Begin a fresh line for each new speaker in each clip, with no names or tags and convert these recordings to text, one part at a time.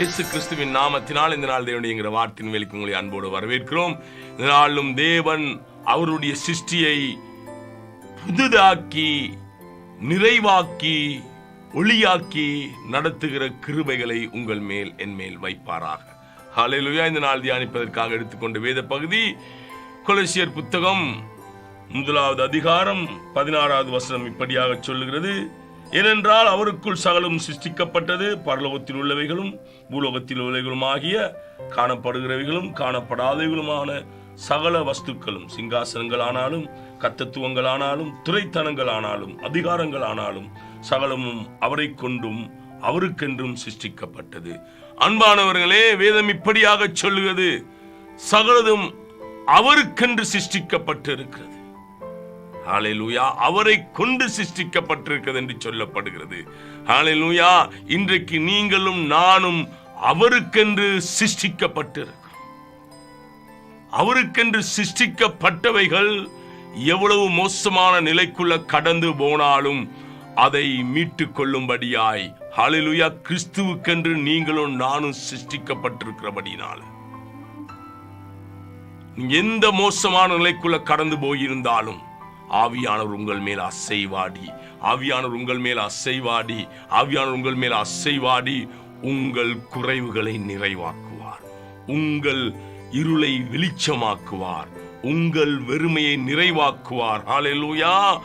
இயேசு கிறிஸ்துவின் நாமத்தினால் இந்த நாள் தேவனுடைய வார்த்தையின் வேலைக்கு உங்களை அன்போடு வரவேற்கிறோம். இந்த நாளும் தேவன் அவருடைய சிருஷ்டியை புதிதாக்கி நிறைவாக்கி ஒளியாக்கி நடத்துகிற கிருபைகளை உங்கள் மேல் என் மேல் வைப்பாராக. ஹலையிலுயா இந்த நாள் தியானிப்பதற்காக எடுத்துக்கொண்ட வேத பகுதி கொலசியர் புத்தகம் முதலாவது அதிகாரம் பதினாறாவது வசனம் இப்படியாக சொல்லுகிறது. ஏனென்றால் அவருக்குள் சகலம் சிருஷ்டிக்கப்பட்டது. பரலோகத்தில் உள்ளவைகளும் பூலோகத்தில் உள்ளவைகளும் ஆகிய காணப்படுகிறவைகளும் காணப்படாதவைகளுமான சகல வஸ்துக்களும் சிங்காசனங்கள் ஆனாலும் கத்தத்துவங்கள் ஆனாலும் துறைத்தனங்கள் ஆனாலும் அதிகாரங்கள் ஆனாலும் சகலமும் அவரை கொண்டும் அவருக்கென்றும் சிருஷ்டிக்கப்பட்டது. அன்பானவர்களே வேதம் இப்படியாக சொல்லுகிறது. சகலதும் அவருக்கென்று சிருஷ்டிக்கப்பட்டு இருக்கிறது ஹalleluya அவரை கொண்டு சிருஷ்டிக்கப்பட்டிருக்கிறது என்று சொல்லப்படுகிறது. ஹalleluya இன்றைக்கு நீங்களும் நானும் அவருக்கென்று சிருஷ்டிக்கப்பட்டிருக்கிறோம். அவருக்கென்று சிருஷ்டிக்கப்பட்டவைகள் எவ்வளவு மோசமான நிலைக்குள்ள கடந்து போனாலும் அதை மீட்டுக் கொள்ளும்படியாய் ஹalleluya கிறிஸ்துவுக்கென்று நீங்களும் நானும் சிருஷ்டிக்கப்பட்டிருக்கிறபடினால. எந்த மோசமான நிலைக்குள்ள கடந்து போயிருந்தாலும் ஆவியானவர் உங்கள் மேல் அசைவாடி. ஆவியானவர் உங்கள் மேல் அசைவாடி. ஆவியானவர் உங்கள் மேல் அசைவாடி. உங்கள் குறைவுகளை நிறைவாக்குவார். உங்கள் இருளை வெளிச்சமாக்குவார். உங்கள் வெறுமையை நிறைவாக்குவார். ஹalleluya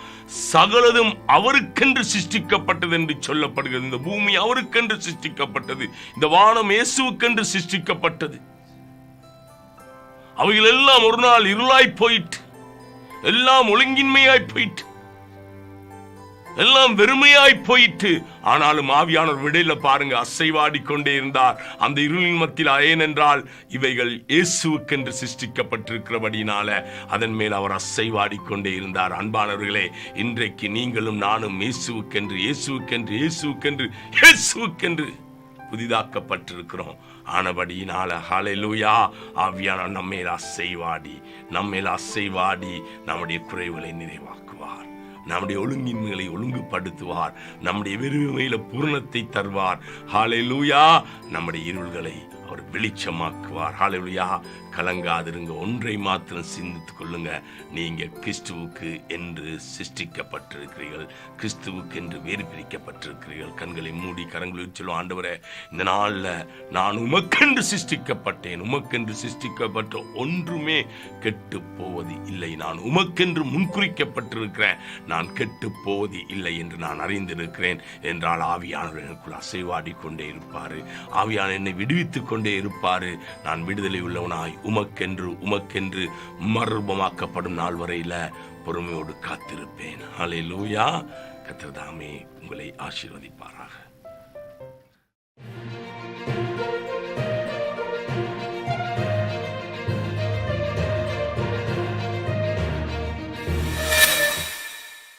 சகலதும் அவருக்கென்று சிருஷ்டிக்கப்பட்டது என்று சொல்லப்படுகிறது. இந்த பூமி அவருக்கென்று சிருஷ்டிக்கப்பட்டது. இந்த வானம் இயேசுவுக்கென்று சிருஷ்டிக்கப்பட்டது. அவைகள் எல்லாம் ஒரு நாள் இருளாய் போயிட்டு எல்லாம் ஒழுங்கின்மையாய் போயிட்டு எல்லாம் வெறுமையாய் போயிட்டு ஆனாலும் ஆவியானவர் விடையில பாருங்க அசைவாடி கொண்டே இருந்தார். அந்த இருளின் மத்தியில் ஏனென்றால் இவைகள் இயேசுவுக்கென்று சிருஷ்டிக்கப்பட்டிருக்கிறபடினால அதன் மேல் அவர் அசைவாடி கொண்டே இருந்தார். அன்பானவர்களே இன்றைக்கு நீங்களும் நானும் இயேசுவுக்கென்று இயேசுவுக்கென்று இயேசுவுக்கென்று இயேசுவுக்கென்று புதிதாக்கப்பட்டிருக்கிறோம். ஆனபடியினால ஹalleluya ஆவியான நம்மேல் அசைவாடி நம்மேல் அசைவாடி நம்முடைய குறைவுகளை நிறைவாக்குவார். நம்முடைய ஒழுங்கின்மைகளை ஒழுங்குபடுத்துவார். நம்முடைய வெறுமையில பூரணத்தை தருவார். ஹalleluya நம்முடைய இருள்களை அவர் வெளிச்சமாக்குவார். ஹalleluya கலங்காதிருங்க ஒன்றை மாத்திரம் சிந்தித்துக் கொள்ளுங்க. நீங்க கிறிஸ்துவுக்கு என்று சிருஷ்டிக்கப்பட்டிருக்கிறீர்கள். கிறிஸ்துவுக்கு என்று வேறு பிரிக்கப்பட்டிருக்கிறீர்கள். கண்களை மூடி கரங்களை சொல்லும் ஆண்டவரே இந்த நாள்ல நான் உமக்கென்று சிருஷ்டிக்கப்பட்டேன் உமக்கென்று சிருஷ்டிக்கப்பட்ட ஒன்றுமே கெட்டு போவது இல்லை. நான் உமக்கென்று முன்குறிக்கப்பட்டிருக்கிறேன் நான் கெட்டு போவது இல்லை என்று நான் அறிந்திருக்கிறேன் என்றால் ஆவியானவர் எனக்குள் அசைவாடி கொண்டே இருப்பாரு. ஆவியான என்னை விடுவித்துக் கொண்டே இருப்பாரு. நான் விடுதலை உள்ளவனாய் உமக்கென்று உமக்கென்று மர்மமாக்கப்படும் நாள் வரையில பொறுமையோடு காத்திருப்பேன். அலை லூயா கத்திரதாமே உங்களை ஆசீர்வதிப்பாராக.